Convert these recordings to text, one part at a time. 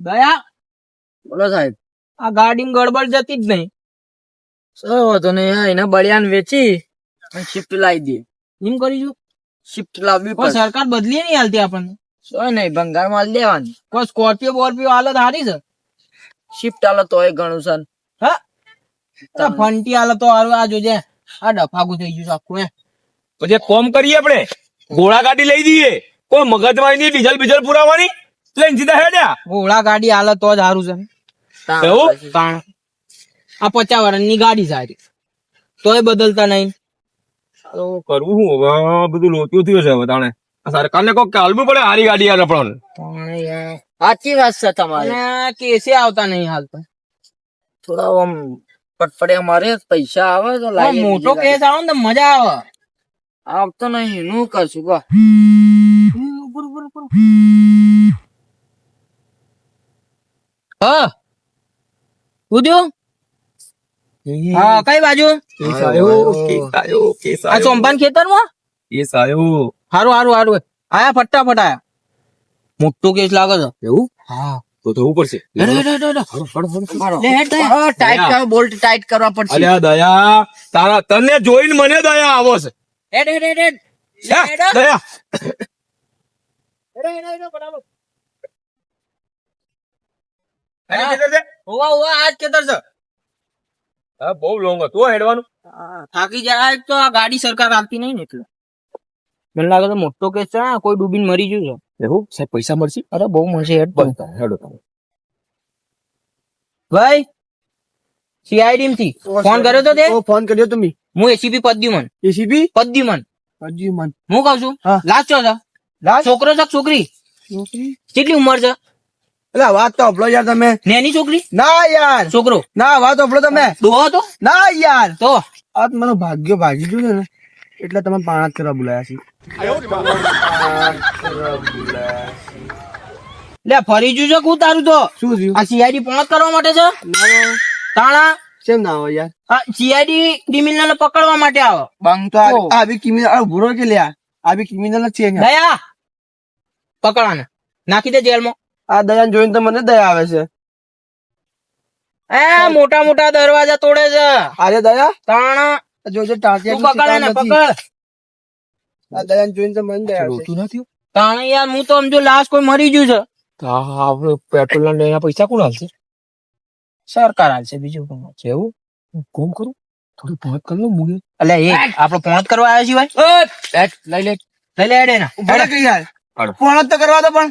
દયા? બોલો સાહેબ. આ ગાડી ગડબડ જતી જ નહીં. સર વાંધો નહીં. આ એના બળિયાને વેચી શિફ્ટ લાવી દે. એમ કરીશું શિફ્ટ લાવવી પણ સરકાર બદલી નહીં હાલતી આપણને? સોય નહીં ભંગાર માલ દેવાની. કોઈ સ્કોર્પિયો બોર્પિયો હાલત હારી છે? શિફ્ટ હાલત હોય ઘણું સર. હા? ફંટી હાલત તો હારું. આ જોજે. આ ડફાકું થઈ ગયું આખું હે. પછી કોમ કરીએ આપણે. ઘોડા ગાડી લઈ દઈએ કોઈ મગજમાં નહીં ડીઝલ બીજલ પુરાવાની? લઈને જીધા હેડ્યા? ઘોડા ગાડી હાલત તો જ સારું છે એવું? તાણ. આ પચાસ વર્ષની ગાડી સારી તોય બદલતા નહીં. કરવું શું? હવે બધું લોચું થયું છે હવે તાણે. સરકારને કોક કાલવું પડે હારી ગાડી યાર. આપણને સાચી વાત છે તમારી. કેસે આવતા નહીં હાલ તો. થોડા આમ પટપડે મારે પૈસા આવે તો લાગે મોટો કેસ આવે ને મજા આવે. આવતો નહીં. હું કરશું કહો હા. ઉદ્યો હા કઈ બાજુ? કેસ આયો કેસ આયો કેસ આ આયો ચોંપાન ખેતરમાં? કેસ આયો હારું હારું હારું. આયા ફટાફટ આયા. મોટો કેસ લાગે છે. એવું? હા. તો ટાઈટ કરો બોલ્ટ ટાઈટ કરવા પડશે. અલ્યા દયા. તારા તને જોઈને મને દયા આવો છે. હેડ, હેડ, હેડ, હેડ. હે, હેડ, હેડ. દયા હેડ, હેડ, હેડ, બરાબર. છે? હોવા, હોવા, આ જ ખેતર છે. હા બહુ લોંગ હતું હેડવાનું. થાકી જાય તો આ ગાડી સરકાર આપતી નહીં ને એટલે. મને લાગે તો મોટો કેસ છે કોઈ ડૂબીને મરી ગયું છે. એવું સાહેબ પૈસા મળશે? અરે બહુ મળશે હેડ બસ હેડો તમે. ભાઈ સીઆઈડી થી ફોન કર્યો તો તે? ફોન કર્યો તમે? હું એસીપી પદ્યુમન એસીપી પદ્યુમન પદ્યુમન મન હું કઉ છું? લાસ્ટ છો લાસ્ટ? છોકરો છે છોકરી? છોકરી? કેટલી ઉંમર છે? એટલે વાત તો અપલો યાર તમે. નેની છોકરી? ના યાર. છોકરો? ના વાત અપલો તમે. દોહો તો ના યાર. તો? આ તો મારું ભાગ્ય ભાગી ગયું ને. એટલે તમે પાણા કરવા બોલાયા છે. લે ફરી જુ છે કું તારું તો? શું થયું? આ સીઆઈડી પોણત કરવા માટે છે? ના, તાણા? કેમ ના હોય યાર? આ સીઆઈડી ક્રિમિનલ પકડવા માટે આવે. બંગ તો આ- બી ક્રિમિનલ આ ભૂરો કે લ્યા? આ બી ક્રિમિનલ છે ને દયા! પકડવાને. નાખી દે જેલમાં. આ દયાને જોઈને તો મને દયા આવે છે. એ મોટા મોટા દરવાજા તોડે છે. અરે દયા. તાણ. જોજે તું ટાંટિયા પકડ એને પકડ. આ દયાને જોઈને તો મને દયા આવે છે. નથી તાણ યાર હું તો સમજો લાશ કોઈ મરી ગયું છે. આપણે પેટ્રોલ ના એના પૈસા કોણ હાલશે સરકાર હાલશે બીજું કોણ છે એવું? હું કોમ કરું? થોડી પહોંચ કર લો મુગે એટલે એ આપડે પહોંચ કરવા આવ્યા છે ભાઈ. લઈ લે લઈ લે રહે યાર? હાલો. તો કરવા દો પણ.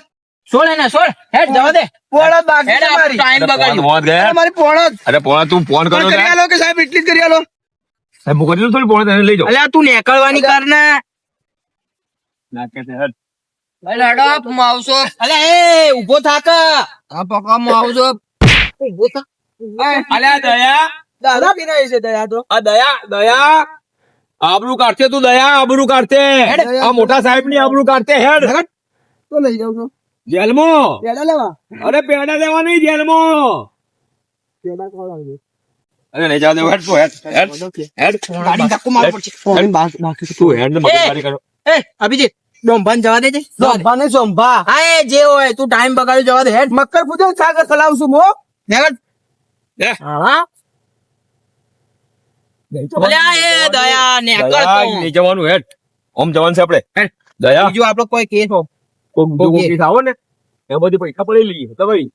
છોડ એને છોડ હેડ જવા દે. પોણત બાકી છે મારી. ટાઈમ બગાડ્યો. પહોંચ ગયા. મારી પોણત અરે પોણા તું ફોન પણ કરી આલો કે સાહેબ એટલી જ કરી આલો? સાહેબ હું કરી લઉં થોડી પોણા તને લઈ જાઓ અલ્યા તું નેકળવાની કર ને નાકે છે હેડ. લડપ માવસો અલ્યા એ ઊભો થાક આ પકામાં આવજો. ઊભો થા. અલ્યા દયા. દાદા પીનાય છે દયા તો. આ દયા દયા. આબરૂ કાઢશે તું દયા આબરૂ કાઢશે આ મોટા સાહેબની આબરૂ કાઢશે હેડ. તો લઈ જાઉં છું. જેલમાં. પેડા લેવા. અરે પેડા લેવા નહીં જેલમો. પેડા ખવડાવજો અરે લઈ જાવ દે હેડ તું હેડ હેડ. હેડ. ગાડી ધક્કો મારવો પડશે. ફોન બાસ નાખી તું હેડ ને મગજમારી કરો એ અભિજીત ડોંભાન જવા દેજે. સોંભા ને સોંભા હા એ જે હોય તું ટાઈમ બગાડ્યો જવા દે. હેડ. મકર પૂજન સાગર ચલાવશું મો નેકળ લે. હા. એ દયા ને જવાનું હેડ. ઓમ જવાનું છે આપણે. દયા. બીજું આપડે કોઈ કેસ હો કોક કેસ આવે ને એ બધી પૈસા પડી લઈએ. તો ભાઈ.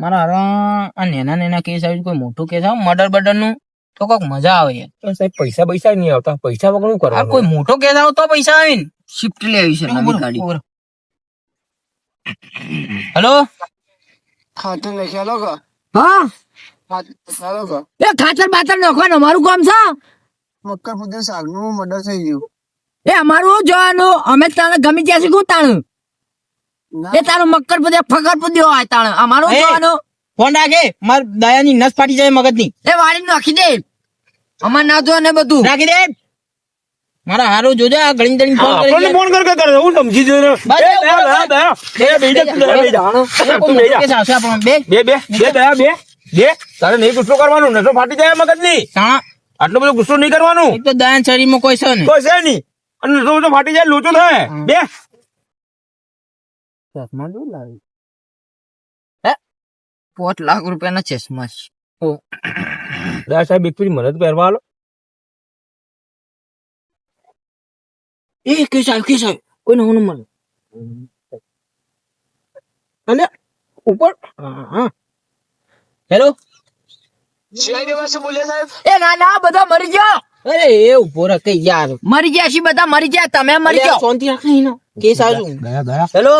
મારા હારા આ નેના નેના કેસ આવી કોઈ મોટું કેસ આવે? મર્ડર બર્ડરનું તો કોક મજા આવે યાર. પણ સાહેબ પૈસા પૈસા નહીં આવતા. પૈસા વગર શું આ કોઈ મોટો કેસ આવે તો પૈસા આવે ને શિફ્ટ લેવી છે નવી ગાડી. હેલો? ખાતર લખ્યા કો? હા? ખાતર લખ્યા કો? એ ખાતર બાતર નાખવાનું અમારું કામ છે. મક્કર પૂજન સાગનું મર્ડર થઈ ગયું. એ અમારું જોવાનું? અમે તને ગમી ત્યાં શીખું તાણું? એ તારું મકર પૂજે ફકર પૂજે હોય તાણું. અમારું જોવાનું? ફોન રાખે. માર દયાની નસ ફાટી જાય મગજની. એ વાળી નાખી દે. અમાર ના જોવા ને બધું. રાખી દે. મારા હારો જોજો આ ગણી ગણી ફોન કરી ફોન કર કર કર હું સમજી જો બે દયા દયા દયા. બે દયા બે બે બે બે બે બે દયા. બે? બે તારે નહીં ગુસ્સો કરવાનો નસો ફાટી જાય મગજની. તાણા. આટલો બધો ગુસ્સો નહીં કરવાનું. તો દયાન શરીરમાં કોઈ છે નહીં. કોઈ છે નહીં. અને લોચો તો ફાટી જાય લોચો થાય. બે. ચશ્મા જો લાવી. પાંચ લાખ રૂપિયાના ચશ્મા છે. દયા સાહેબ એક પછી મને તો પહેરવા આલો. એ કે સાહેબ કે સાહેબ કોઈ નવો નંબર અને ઉપર? હા, હા. સાહેબ? એ ના ના બધા મરી જાઓ અરે એ ઊભો કઈ યાર. મરી ગયા છી બધા મરી ગયા તમે મરી ગયા શાંતિ રાખ ને. એનો. કેસ આવ્યો ગયા ગયા. હેલો?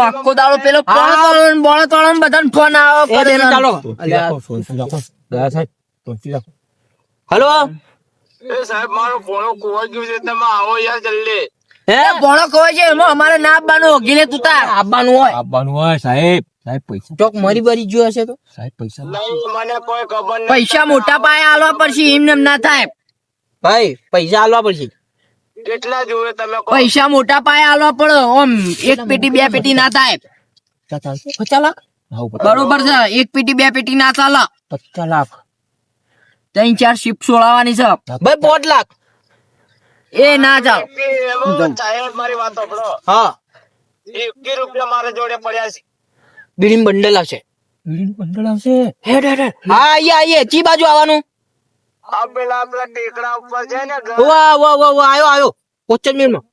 આખો દાડો પેલો હા. પોણો તોડો ને બોણો તોડો ને બધાને ફોન આવે એ કરે. ચાલો. રાખો શાંતિ રાખો. દયા સાહેબ શાંતિ રાખો. હેલો? હે એ પોણો ખોવાય છે એમાં અમારે ના આપવાનું ઓગીને તું તાર. આવવાનું હોય. આપવાનું હોય સાહેબ. સાહેબ પૈસા ચોક મરી બરી જો હશે તો? સાહેબ પૈસા પૈસા મોટા પાયે આલવા પડશે એમને એમ ના થાય. ભાઈ પૈસા આલવા પડશે. પૈસા મોટા પાયે આલવા પડે ઓમ એક પેટી બે પેટી ના થાય. પચાસ લાખ? બરોબર છે એક પેટી બે પેટી ના ચાલે. પચાસ લાખ. ત્રણ ચાર શિપ સોળાવાની છે. ભાઈ પાંચ લાખ. એ ના ચાલ. હા. બીડીમ બંડલ આવશે. બિલિંગ બંડલ આવશે? Head head. હા. આઈએ આઈએ ચી બાજુ આવવાનું. વાહ વાહ વાહ વાહ આયો આયો કોચર મિલમાં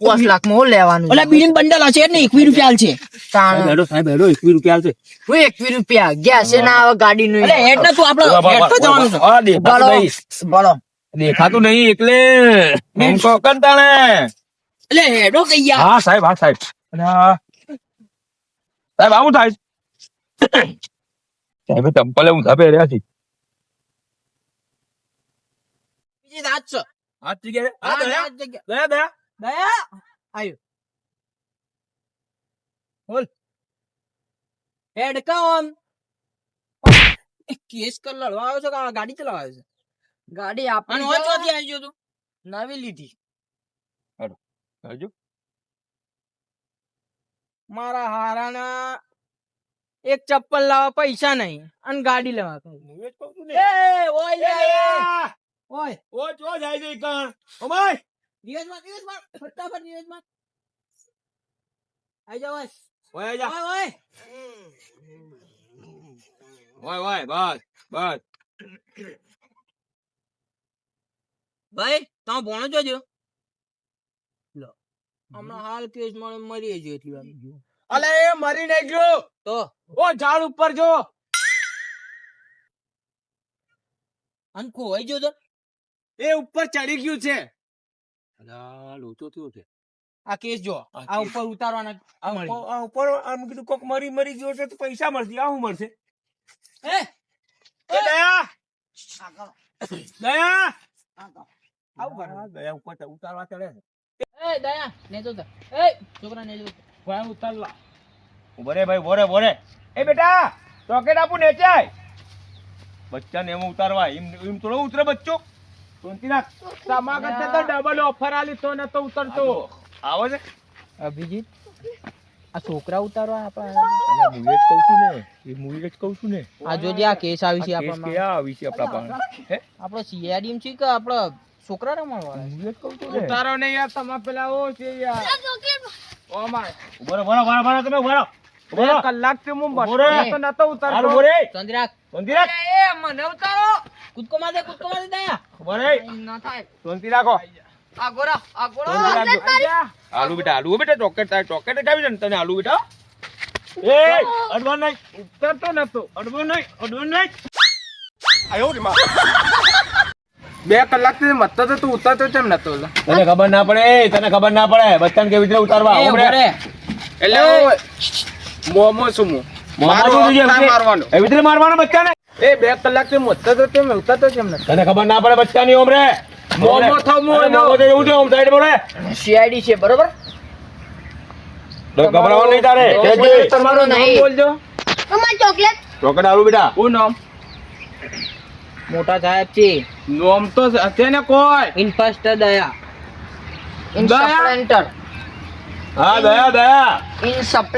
પાંચ લાખમાં લેવાનું. ઓલા બીડીમ બંડલ હશે ને એકવીસ રૂપિયા છે તાણ. હેડો સાહેબ હેડો એકવીસ રૂપિયા હું ગેસ ના આવે ગાડી નું એટલે હેડ ને તું આપડે હેડ તો જવાનું છે. દેખાતું બોલો બોલો. દેખાતું નહીં એટલે. કંટાળે. એટલે હેડો કઈ હા સાહેબ હા સાહેબ. અને આ- સાહેબ આવું થાય સાહેબ ચંપલે ઊંધા પહેર્યા છે. બીજી રાત છે. આ જગ્યાએ? આ દયા? દયા દયા? દયા? આયો. બોલ. હેડ કા કેસ કર લડવા આવ્યો છે કે ગાડી ચલાવા આવ્યો છે? ગાડી આપણી નવી લીધી. હજુ મારા હારાના એક ચપ્પલ લાવવા પૈસા નહીં અને ગાડી લેવા કહું. એ ઓય લે. ઓય. ઓ ચો જાય છે કણ ઓ ભાઈ. ધીરજમાં ધીરજમાં ફટાફટ ધીરજમાં આઈ જાવ ઓય. ઓય જા. ઓય ઓય. ઓય ઓય બસ બસ. ભાઈ તમે ભણો જોજો લો. હમણાં હાલ કેસ મળે મરી ગયો એટલી વાર અલે એ મરી નહીં ગયો તો? ઓ ઝાડ ઉપર જો. અને ખોવાઈ ગયો તો? એ ઉપર ચડી ગયું છે. અલા લોચો થયો છે. આ કેસ જો આ ઉપર ઉતારવાના આ ઉપર આમ કીધું કોક મરી મરી ગયો છે તો પૈસા મળશે. આ હું મળશે? એ એ દયા! દયા! આવું કરે. દયા ઉપર ઉતારવા ચડે છે. એ દયા ને તો. એ છોકરા ને જો ભાઈ ઉતારવા ઊભો ભાઈ બોરે બોરે એ બેટા ચોકેટ આપું ને ચાય બચ્ચાને એમ ઉતારવા એમ એમ થોડો ઉતરે બચ્ચો. શાંતિ રાખ તમારા કરતા તો ડબલ ઓફર આલી તો ન તો ઉતરતો. આવો છે. અભિજીત આ છોકરા ઉતારવા આપણા અલા, હું જ કહું છું ને એ હું જ કહું છું ને. આ જોજે આ કેસ આવી છે આ કેસ આપણા આવી છે આપણા પાસે હે? આપણો સીઆરડીએમ છે કે આપણો છોકરા કહું ને. ઉતારો ને યાર તમે પેલા ઓ છે યાર. ઓ માર ઊભો રે, ઊભો રે, ઊભો રે, ઊભો રે, તમે ઊભો રે. કલાકથી હું ઊભો રે. બસ તો નતો હાલ ઉતારતો ઊભો રે. શાંતિ રાખ. એ મને ઉતારો. કૂદકો માર દે કૂદકો માર દે દયા ઊભો ન થાય. શાંતિ રાખો. આગોરા આગોરા. શાંતિ રાખજો. આલુ બેટા આલુ બેટા ચોકેટ થાય ચોકેટ જ આવી ને તને આલુ બેટા. એ અડવાન નહીં. ઉતરતો નતો. અડવાન નહીં અડવાન નહીં. બે કલાકથી મતતો તો તું ઉતરતો કેમ નતો તને ખબર ના પડે તને ખબર ના પડે બચ્ચન કેવી રીતે ઉતારવા. એટલે મોમો શું મો? મોંમાં શું મારવાનો મારવાનો. એવી રીતે મારવાનો બચ્ચાને એ બે કલાકથી મતતો તો કેમ ઉતરતો કેમ નતો. તને ખબર ના પડે બચ્ચાની ઓમરે મોમો થાવ મો મોમો તો એવું છે ઓમ સાઈડ બોલે. સીઆઈડી છે બરોબર? નહીં તારે. તમારું- નામ. બોલજો. ચોકેટ આલુ બેટા. હું નામ? મોટા સાહેબ છે નોમ તો છે ને કોઈ ઇન્ફાસ્ટર દયા ઇન્સપ્લેન્ટર હા દયા દયા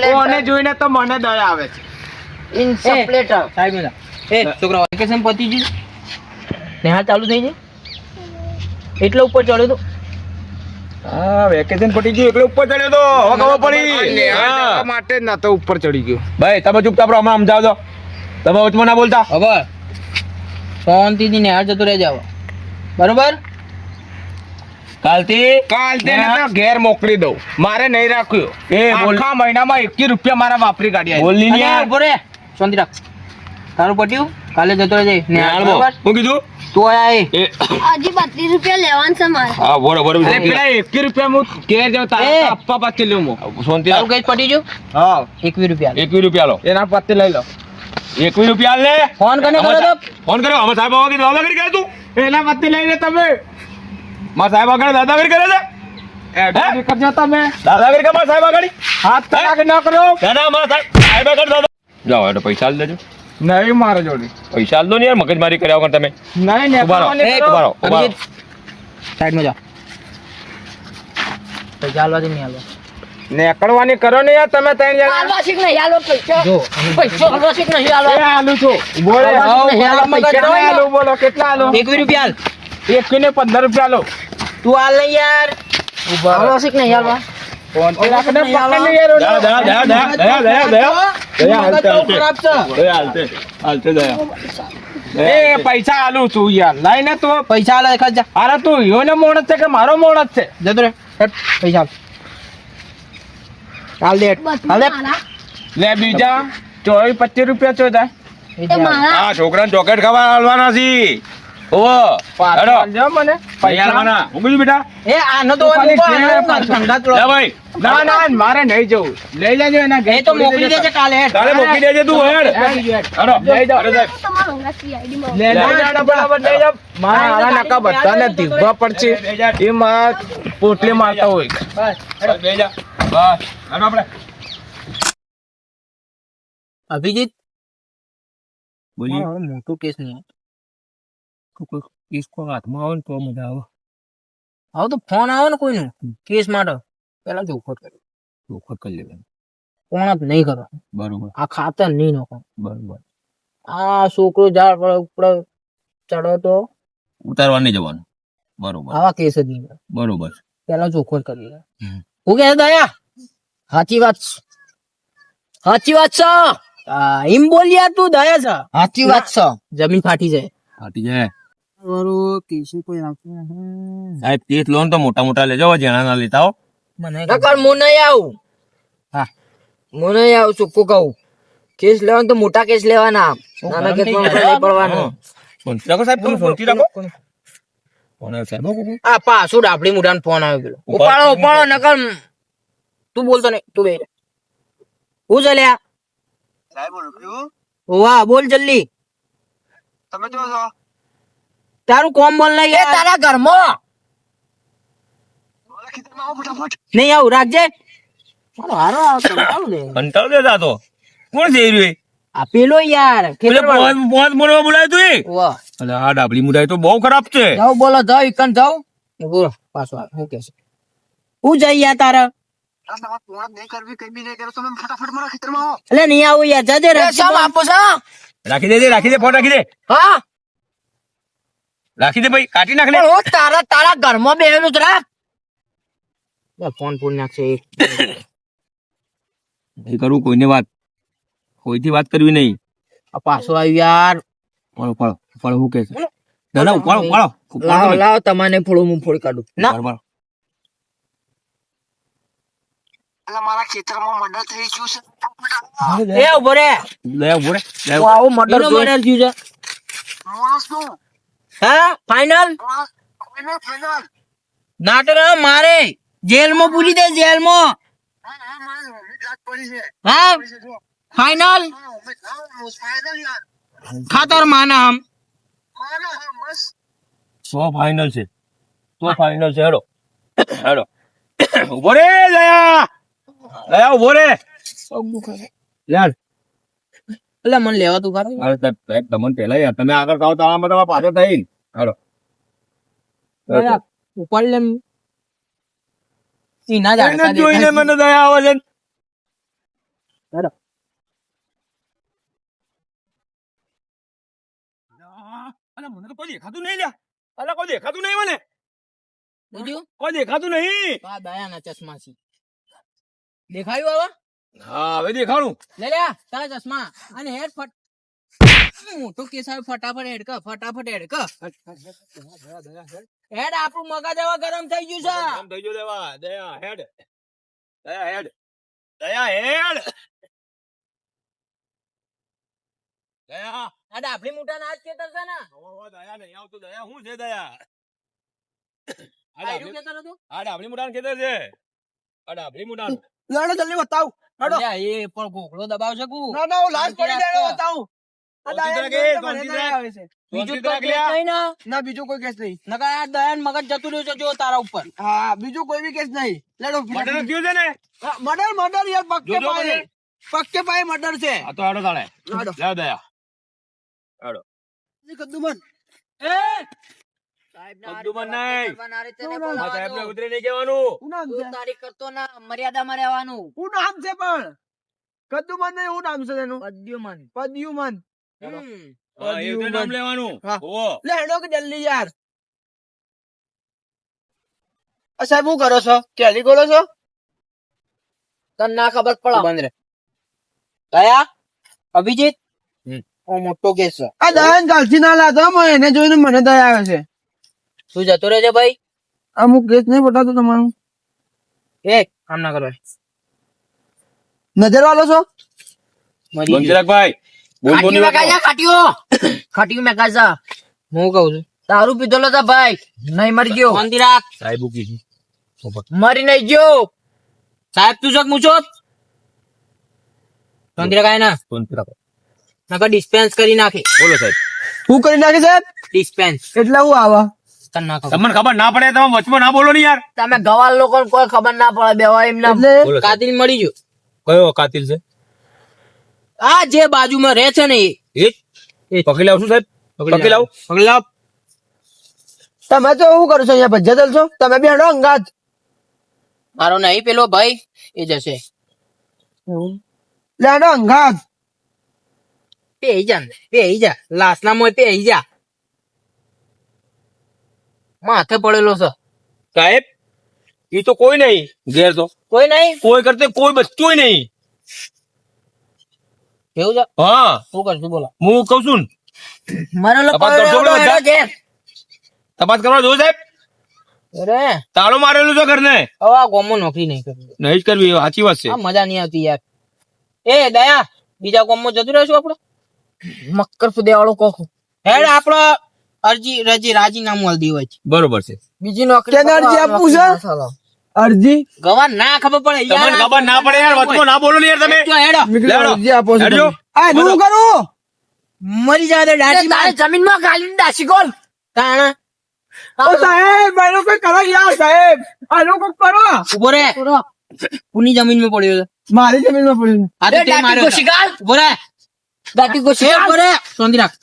કોને જોઈને તો મને દયા આવે છે ઇન્સપ્લેટર સાહેબ બધા એ છોકરા વેકેશન પતી ગયું ને હા ચાલુ થઈ ગઈ એટલે ઉપર ચડ્યો તો હા વેકેશન પટી ગયું એટલે ઉપર ચડ્યો તો હવે ખબર પડી હા. માટે જ ના તો ઉપર ચડી ગયો ભાઈ તમે ચૂપચાપ રહો હમણાં સમજાવો તમે વચમાં ના બોલતા હવે શાંતિથી નેહાળ જતો રહી હવે બરોબર? કાલથી કાલ તેને તો ઘેર મોકલી દઉં. મારે નહીં રાખ્યું. એ બોલ. આખા મહિનામાં એકી રૂપિયા મારા વાપરી કાઢ્યા બોલી ને ઊભો રે. શાંતિ રાખ. તારું પટ્યું? કાલે જતો રહેજે. જાય નિહાળ હું કીધું? તું આયા એ. એ. હજી બત્રીસ રૂપિયા લેવાનું છે મારે. હા બરોબર પેલા એકી રૂપિયા હું ઘેર જાઉં એ. આપવા પાછી લઉં હું. શાંતિ તારું. ગેસ પટી હા. એકવી રૂપિયા એકવી રૂપિયા લો. એના પાછી લઈ લો. એકવીસ રૂપિયા લે. ફોન કને ફોન કર્યો? અમે સાહેબ આવા દાદા કરી કરે તું? એના મત લઈ લે તમે. મારા સાહેબ આગળ દાદાગીરી કરે છે? કરજો તમે. કરે મારા સાહેબ આગળ? હાથ તલાક ન કરો ના ના સાહેબ સાહેબ આગળ દાદા જાઓ એટલે પૈસા આલી નહીં મારો જોડે. પૈસા આલ દો ને યાર મગજમારી કર્યા વગર તમે. નહીં ને ઊભા રહો. કરવાની ઊભા રહો, ઊભા રહો. સાઈડમાં જા પૈસા હાલવાથી નહીં હાલવા નીકળવાની કરો ને યાર તમે ત્રણ જણા. હાલવા શીખ નહીં હાલો પૈસો. પૈસો હાલવા શીખ નહીં હાલો એ હાલું છું બોલે હાલો બોલો કેટલા હાલો 1 રૂપિયા હાલ 1 ને 15 રૂપિયા હાલો તું હાલ નહીં યાર. હાલવા શીખ નહીં હાલવા પૈસા આલું છું યાર. લઈને તો. પૈસા આલે ખર્ચા છે કે મારો મોણસ છે? પૈસા હાલ દે હાલ લે બીજા ચોવીસ પચીસ રૂપિયા ચો જાય આ છોકરાને ચોકલેટ ખાવા હાલવાના છી ઓવો હેડો મને પૈસા પૈસા હું બેટા એ આનો તો ખાલી મૂકો, ઘેર આનો પાછો. સંગાત લે ભાઈ ના ના મારે નહીં જવું લઈ લેજો એના ઘેર તો મોકલી દેજે કાલે હેટ. મોકલી દેજે તું હેડ હેડો લઈ જાઓ. અરે સાહેબ તમારો હંગાત CID માં લે લે જાડા બરાબર લઈ જાઓ. મારા નકા બધાને ધીબા પડશે એ પોટલી મારતા હોય બસ બસ. આપણે. અભિજીત? બોલી મોટો કેસ નહીં કોઈ કિસકો હાથમાં આવે ને તો મજા આવે. આવો તો ફોન આવે ને કોઈનો કેસ માટે. પેલા ચોખ્ખો કરી ચોખ્ખો કરી લેવાનું. ફોન જ નહીં કરો. બરોબર. આ ખાતર નહીં નાખો. બરોબર. આ છોકરો ઝાડ પર ઉપર ચડો તો ઉતારવા નહીં જવાનું. બરોબર. આવા કેસ જ નહીં બરોબર. પેલા ચોખટ કરી લે. હું કે દયા? સાચી વાત. સાચી વાત છે. એમ બોલ્યા તું દયા છે. સાચી વાત છે. જમીન ફાટી જાય. ફાટી જાય. સાહેબ કેસ લોન તો મોટા મોટા લેજો જેણા ના લેતા હો. મને હું નહીં આવું. હા. હું નહીં આવું ચોખ્ખું કહું કેસ લેવાનું તો મોટા કેસ લેવાના. નાના કેસમાં આપણે શાંતિ રાખો સાહેબ તમે શાંતિ રાખો. કોણ? આવ્યું સાહેબ આ પાછું ડાબડી મુઢાનો ફોન આવ્યો પેલો. ઉપાડો ઉપાડો નકર તું બોલતો નહીં તું બે હું ચાલ્યા વાહ બોલ જલ્દી. તારું કોમ બોલ ને એ તારા ઘરમાં? નહીં આવું રાખજે. મારો હારો આવતો કંટાળો લે. દેતા તો કોણ જઈ રહ્યું આ પેલો યાર પોંચ બોલવા બોલાય તું વાહ. અલે આ ડાબલી મુદાય તો બહુ ખરાબ છે. જાઓ બોલો જાઓ ઈકન જાઓ એ બોલો પાછો આવે હું કહેશે હું જઈ યાર તારે. એટલે નહીં આવું. યાર જજે રાખી દેજે રાખી દે ફોન રાખી દે. હા. રાખી દે ભાઈ કાઢી નાખ લે. હું તારા તારા ઘરમાં બેહેલું જ રાખ. ફોન ફોન નાખશે એક. નહીં કરું કોઈને વાત. કોઈથી વાત કરવી નહીં. આ પાછો આવ્યો યાર. પડો પડો પડો હું કે છે? ના ના ઉપાડો ઉપાડો. લાવો લાવો તમારે ફોડું હું ફોડી કાઢું. ના. ઉપાડો, ઉપાડો. એ ઊભો રે. લે ઊભો રે લે હું આવું મર્ડર મર્ડર થયું છે. હા? ફાઈનલ નાટક મારે. જેલમાં પૂરી દે જેલમાં. હા ફાઈનલ ખાતર માના હમ સો ફાઇનલ છે. તો ફાઇનલ છે હેડો. હેડો. ઊભો રે દયા દયા ઊભો રે. યાર એટલે મને લેવા તું ખરો. અરે સાહેબ તમને પેલા યાર તમે આગળ કહો તો આમાં તમારે પાછળ થઈ. હાલો. ઉપર લેમ સીના જાડકા જોઈને મને દયા આવે છે. હેડો. અલા મને તો કોઈ દેખાતું નહીં લ્યા. અલા કોઈ દેખાતું નહીં મને. કોઈ દેખાતું નહીં. દયા આ દયાના ચશ્મા છે. દેખાયું હવે હા હવે દેખાણું. લે લે તારા ચશ્મા. અને હેડ ફટ. મોટો કેસ આવે ફટાફટ હેડ કર ફટાફટ હેડ કર. હેડ આપણું મગજ એવા ગરમ થઈ ગયું છે. ગરમ થઈ ગયું દેવા દયા હેડ. દયા હેડ. દયા હેડ. દયા. આ ડાભલી મોટા નાચ કેતર છે ને. દયા નહીં આવતું દયા. શું છે દયા? આ આ ડાબલી- કેતર છે. આ ડાબલી મુઢાનું. લડો જલ્દી બતાવ. લડો એ પણ ગોખલો દબાવશે કુ? ના ના હું લાસ્ટ પડી જાય બતાવ. છે. બીજું કોઈ કેસ નહીં નકર દયાન મગજ જતું રહ્યું છે જો તારા ઉપર. હા બીજું કોઈ બી કેસ નહીં. લડો મર્ડર થયું છે ને? મર્ડર મર્ડર યાર પક્કે પાયે. પક્કે પાયે મર્ડર છે. આ તો હેડો તાળે હેડો. દયા. કદ્દુમન છે છે છે એ! રીતે નામ લેવાનું. હા. ઓવો. લે હેડો કે જલ્દી યાર. આ સાહેબ શું કરો છો? કેલી ગોળો છો? તને ના ખબર પડે. બંધ રે. દયા અભિજીત? ઓ મોટો કેસ છે. આ દયાન કાલથી ના લાતો હો, મને એને જોઈને મને દયા આવે છે. તું જતો રહેજે ભાઈ? અમુક કેસ નહીં બતાતો તમારું. એક આમ ના કરો નજર વાલો છો? મરી બોલ બોલ નહીં મેં કાજા ખાટીયું. ખાટીયું મેં કાજા હું કઉ છું. દારૂ પીધેલો હતા ભાઈ. નહીં મરી ગયો. શાંતિ રાખ સાહેબ ઉકી મરી નહીં ગયો. સાહેબ તું જગ મૂછો શાંતિ રાખ ના. શાંતિ રાખો. નકર ડિસ્પેન્સ કરી નાખે. બોલો સાહેબ. હું કરી નાખે સાહેબ? ડિસ્પેન્સ એટલે હું આવા. તમને ખબર ના પડે તમે વચમાં ના બોલો ને યાર. તમે ગવાલ લોકો કોઈ ખબર ના પડે બેવા એમના. એટલે કાતિલ મળી ગયો. કયો કાતિલ છે? આ જે બાજુમાં રહે છે ને એ. એ પકડી લાવશું સાહેબ? પકડી લાવ. પકડી લાવ. તમે તો શું કરો છો અહીંયા? ભજ્જા ચાલશો તમે બી હેડો અંગાત મારો નહીં પેલો ભાઈ. એ જશે. લેડો અંગાત પેહી જા ને, પેહી જા. લાશના મોય પેહી જા. માથે પડેલો છે. સાહેબ એ તો કોઈ નહીં. ઘેર તો? કોઈ નહીં? કોઈ કરતે કોઈ બચતું નહીં. કેવું છે? હા. શું કરશું બોલો. હું કઉ છું મારો તપાસ કરવા જો સાહેબ? અરે. તાળો મારેલું છે ઘરને? હવે આ ગોમો નોકરી નહીં કરવી. નહીં જ કરવી સાચી વાત છે. મજા નહીં આવતી યાર. એ દયા બીજા ગોમો જતું રહેશું આપડે મક્કર વાળો કોકો. હેડ આપડે અરજી રજી રાજીનામું હલ્દી હોય છે. બરોબર છે. બીજી નોકરી કેને અરજી આપવું છે? અરજી? ગવા ના ખબર પડે તમને ખબર ના પડે યાર વચમાં ના બોલો ને યાર તમે. જો હેડો. અરજી આપો છો. આ એનું કરું? મરી જાય તો એ ડાચી તારે જમીનમાં ગાલીને દાસી ગોલ. તાણા. ઓ સાહેબ આ લોકો કરો યાર સાહેબ. આ લોકો કરો. ઊભો રે. કુની જમીનમાં પડ્યો છે. મારી જમીનમાં પડ્યું. આ તે મારો. શિકાર ઊભો રે. દાટી ગોશી ઊભો રે. સોંધી રાખ.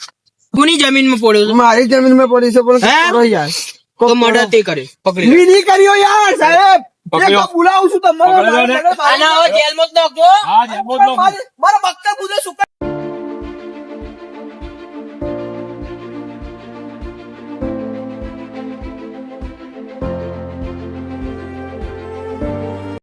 કોની જમીનમાં પડ્યો છે મારી જમીનમાં પડી છે પણ યાર? તો મર્ડર તે કર્યો. પકડી. વિધિ કર્યો યાર સાહેબ. બોલાવું છું તમારે પકડ્યો ને. આને હવે જેલમાં જ નાખજો. મારી-